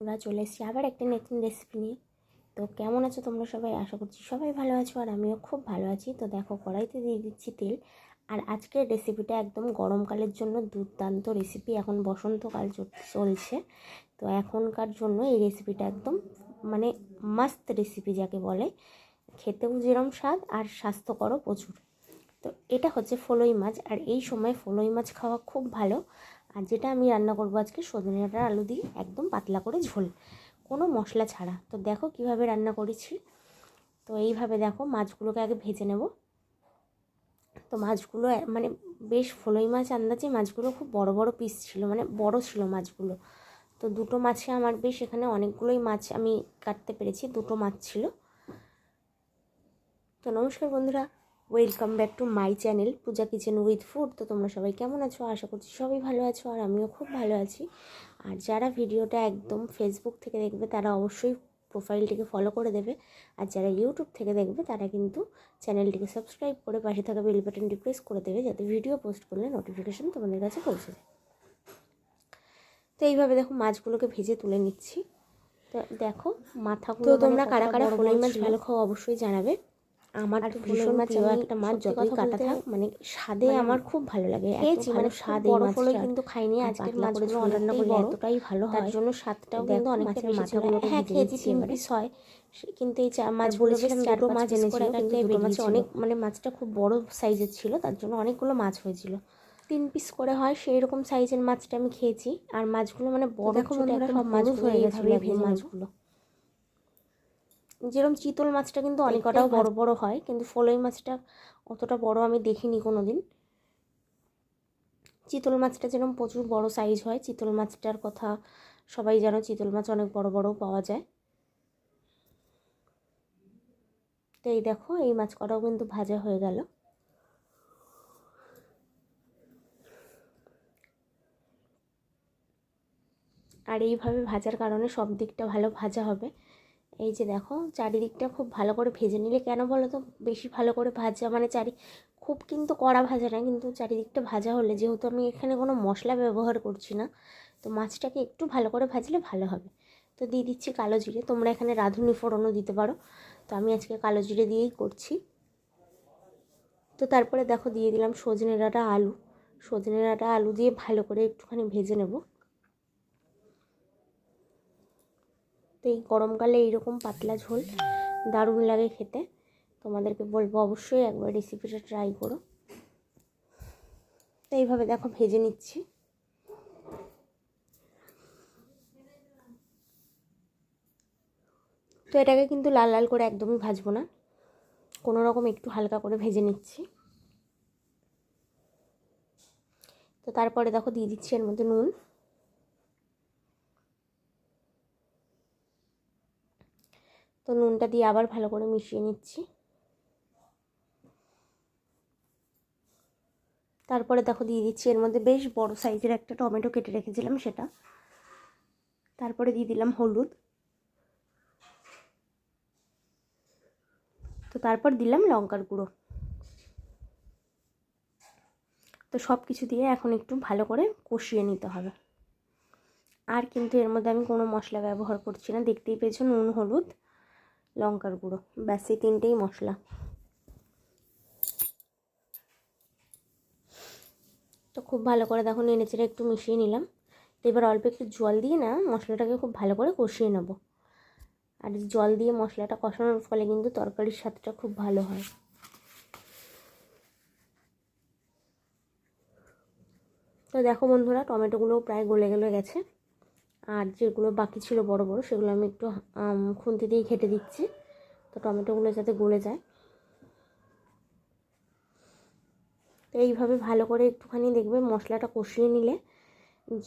আমরা চলে এসেছি আবার একটা নতুন রেসিপি নিয়ে। তো কেমন আছো তোমরা সবাই? আশা করছি সবাই ভালো আছো আর আমিও খুব ভালো আছি। তো দেখো, কড়াইতে দিয়ে দিচ্ছি তেল। আর আজকের রেসিপিটা একদম গরমকালের জন্য দুর্দান্ত রেসিপি এখন বসন্তকাল চলছে। তো এখনকার জন্য এই রেসিপিটা একদম মানে মাস্ত রেসিপি যাকে বলে। খেতেও যেরম স্বাদ আর স্বাস্থ্যকরও প্রচুর। তো এটা হচ্ছে ফলই মাছ। আর এই সময় ফলই মাছ খাওয়া খুব ভালো। আর যেটা আমি রান্না করব আজকে, সজনে ডাঁটার আলু দিয়ে একদম পাতলা করে ঝোল। কোনো মশলা ছাড়া। তো দেখো কীভাবে রান্না করেছি। তো এইভাবে দেখো মাছগুলোকে আগে ভেজে নেব। তো মাছগুলো মানে বেশ ফলই মাছ আন্দাজে, মাছগুলো খুব বড় বড় পিস ছিল মানে বড় ছিল মাছগুলো। তো দুটো মাছে আমার বেশ এখানে অনেকগুলোই মাছ আমি কাটতে পেরেছি, দুটো মাছ ছিল। তো নমস্কার বন্ধুরা। Welcome back to my channel Puja kitchen with food তো তোমরা সবাই কেমন আছো? আশা করছি সবাই ভালো আছো আর আমিও খুব ভালো আছি। আর যারা ভিডিওটা একদম ফেসবুক থেকে দেখবে তারা অবশ্যই প্রোফাইলটিকে ফলো করে দেবে। আর যারা ইউটিউব থেকে দেখবে তারা কিন্তু চ্যানেলটিকে সাবস্ক্রাইব করে পাশে থাকা বেল বাটনটি প্রেস করে দেবে যাতে ভিডিও পোস্ট করলে নোটিফিকেশন তোমাদের কাছে পৌঁছে যায়। তো এইভাবে দেখো মাছগুলোকে ভেজে তুলে নিচ্ছি। তো দেখো মাথাগুলো তো তোমরা কারা কারা ফলই মাছ ভালো খাও অবশ্যই জানাবে। আমার তো ভীষণ প্রিয় একটা মাছ যতই কাটা থাক মানে স্বাদে আমার খুব ভালো লাগে খেয়েছি মানে স্বাদ বড় ফলই কিন্তু খাইনি আজকের মাছগুলো রান্না করলে এতটাই ভালো হয়। তার জন্য স্বাদটাও কিন্তু অনেকটা মাথাগুলো হ্যাঁ খেয়েছি তিন পিস হয় কিন্তু এই চা- মাছ বলেছিলাম দুটো মাছ এনেছিল কিন্তু দুটো মাছে অনেক মানে মাছটা খুব বড় সাইজের ছিল তার জন্য অনেকগুলো মাছ হয়েছিল। তিন পিস করে হয় সেই রকম সাইজের মাছটা আমি খেয়েছি। আর মাছগুলো মানে বড় ছোট একদম সব মাছ হয়ে গেছে ভেজে মাছগুলো। যেরকম চিতল মাছটা কিন্তু অনেকটাও বড় বড় হয় কিন্তু ফলই মাছটা অতটা বড় আমি দেখিনি কোনো দিন চিতল মাছটা যেরকম প্রচুর বড় সাইজ হয় চিতল মাছটার কথা সবাই জানো চিতল মাছ অনেক বড় বড়ও পাওয়া যায়। তো এই দেখো এই মাছ কটাও কিন্তু ভাজা হয়ে গেল। আর এইভাবে ভাজার কারণে সব দিকটা ভালো ভাজা হবে। এই যে দেখো, চারিদিকটা খুব ভালো করে ভেজে নিলে কেন বলো তো? বেশি ভালো করে ভাজা মানে চারি, খুব কিন্তু কড়া ভাজা না, কিন্তু চারিদিকটা ভাজা হলে যেহেতু আমি এখানে কোনো মশলা ব্যবহার করছি না, তো মাছটাকে একটু ভালো করে ভাজলে ভালো হবে। তো দিয়ে দিচ্ছি কালো জিরে, তোমরা এখানে রাঁধুনি ফোড়নও দিতে পারো। তো আমি আজকে কালো জিরে দিয়েই করছি। তো তারপরে দেখো দিয়ে দিলাম সজনে ডাঁটা আলু। সজনে ডাঁটা আলু দিয়ে ভালো করে একটুখানি ভেজে নেব। তো এই গরমকালে এইরকম পাতলা ঝোল দারুণ লাগে খেতে। তোমাদেরকে বলব অবশ্যই একবার রেসিপিটা ট্রাই করো। তো এইভাবে দেখো ভেজে নিচ্ছি। তো এটাকে কিন্তু লাল লাল করে একদমই ভাজবো না। কোনো রকম একটু হালকা করে ভেজে নিচ্ছি। তো তারপরে দেখো দিয়ে দিচ্ছি এর মধ্যে নুন। তো নুনটা দিয়ে আবার ভালো করে মিশিয়ে নিচ্ছি। তারপরে দেখো দিয়ে দিচ্ছি, এর মধ্যে বেশ বড় সাইজের একটা টমেটো কেটে রেখেছিলাম সেটা। তারপরে দিয়ে দিলাম হলুদ। তো তারপর দিলাম লঙ্কার গুঁড়ো। তো সব কিছু দিয়ে এখন একটু ভালো করে কষিয়ে নিতে হবে। আর কিন্তু এর মধ্যে আমি কোনো মশলা ব্যবহার করছি না। দেখতেই পেয়েছ নুন, হলুদ। লঙ্কার গুঁড়ো। ব্যাস, এই তিনটেই মশলা। তো খুব ভালো করে দেখো নেড়ে চেড়ে একটু মিশিয়ে নিলাম। তো এবার অল্প একটু জল দিয়ে না মশলাটাকে খুব ভালো করে কষিয়ে নেব। আর জল দিয়ে মশলাটা কষানোর ফলে কিন্তু তরকারির স্বাদটা খুব ভালো হয়। তো দেখো বন্ধুরা, টমেটোগুলোও প্রায় গলে গলে গেছে। আর যেগুলো বাকি ছিল বড় বড়, সেগুলো আমি একটু খুন্তি দিয়ে ঘেটে দিচ্ছি। তো টমেটোগুলো যাতে গলে যায়। তো এইভাবে ভালো করে একটুখানি দেখবে মশলাটা কষিয়ে নিলে।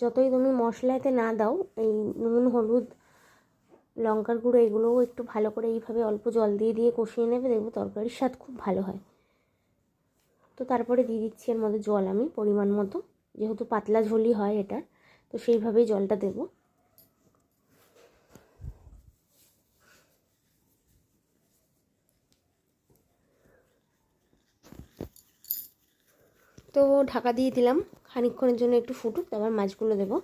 যতই তুমি মশলাতে না দাও, এই নুন, হলুদ, লঙ্কার গুঁড়ো, এগুলোও একটু ভালো করে এইভাবে অল্প জল দিয়ে দিয়ে কষিয়ে নেবে, দেখবে তরকারির স্বাদ খুব ভালো হয়। তো তারপরে দিয়ে দিচ্ছি এর মধ্যে জল আমি পরিমাণ মতো। যেহেতু পাতলা ঝোলই হয় এটা তো সেইভাবেই জলটা দেবো। তো ঢাকা দিয়ে দিলাম। খানিকক্ষণের জন্য একটু ফুটুক, তারপর মাছগুলো দেবো।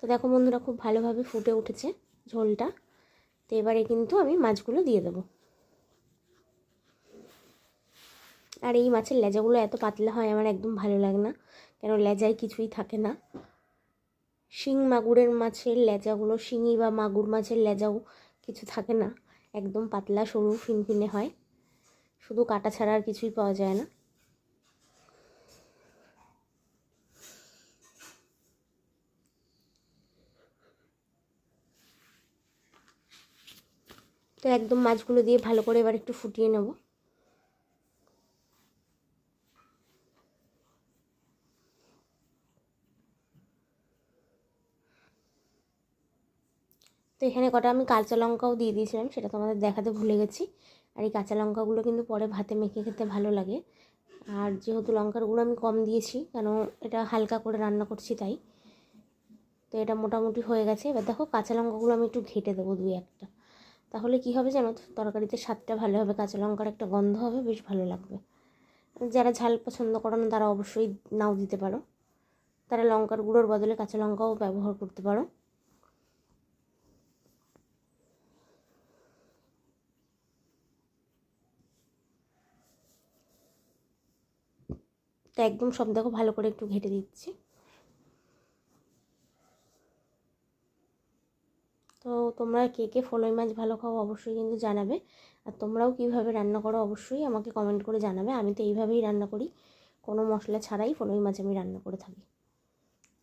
তো দেখো বন্ধুরা, খুব ভালোভাবে ফুটে উঠেছে ঝোলটা। তো এবারে কিন্তু আমি মাছগুলো দিয়ে দেবো। আর এই মাছের লেজাগুলো এত পাতলা হয়, আমার একদম ভালো লাগে না। কেন লেজায় কিছুই থাকে না। শিং মাগুরের মাছের লেজাগুলো, শিঙি বা মাগুর মাছের লেজাও কিছু থাকে না। একদম পাতলা, সরু, ফিনফিনে হয়। শুধু কাটা ছাড়া আর কিছুই পাওয়া যায় না। তো একদম মাছগুলো দিয়ে ভালো করে এবার একটু ফুটিয়ে নেব। তো এখানে কটা আমি কাঁচা লঙ্কাও দিয়ে দিয়েছিলাম, সেটা তোমাদের দেখাতে ভুলে গেছি। আর এই কাঁচা লঙ্কাগুলো কিন্তু পরে ভাতে মেখে খেতে ভালো লাগে। আর যেহেতু লঙ্কার গুঁড়ো আমি কম দিয়েছি, কেন এটা হালকা করে রান্না করছি তাই। তো এটা মোটামুটি হয়ে গেছে। এবার দেখো কাঁচা লঙ্কাগুলো আমি একটু ঘেটে দেবো দুই একটা। তাহলে কি হবে জানো? তরকারিতে স্বাদটা ভালো হবে, কাঁচা লঙ্কার একটা গন্ধ হবে, বেশ ভালো লাগবে। যারা ঝাল পছন্দ করো না, তারা অবশ্যই নাও দিতে পারো। তারা লঙ্কার গুঁড়োর বদলে কাঁচা লঙ্কাও ব্যবহার করতে পারো। তো একদম সব দেখো ভালো করে একটু ঘেটে দিচ্ছি তো তোমরা কে কে ফলই মাছ ভালো খাও অবশ্যই কিন্তু জানাবে। আর তোমরাও কীভাবে রান্না করো অবশ্যই আমাকে কমেন্ট করে জানাবে। আমি তো এইভাবেই রান্না করি। কোনো মশলা ছাড়াই ফলই মাছ আমি রান্না করে থাকি।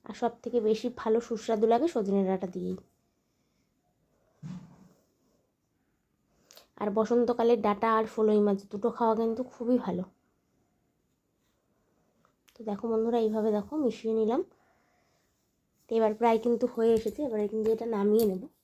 আর সব থেকে বেশি ভালো সুস্বাদু লাগে সজনে ডাঁটা দিয়েই। আর বসন্তকালে ডাটা আর ফলই মাছ দুটো খাওয়া কিন্তু খুবই ভালো। তো দেখো বন্ধুরা, এইভাবে দেখো মিশিয়ে নিলাম। তো এবার প্রায় কিন্তু হয়ে এসেছে। এবারে কিন্তু এটা নামিয়ে নেব।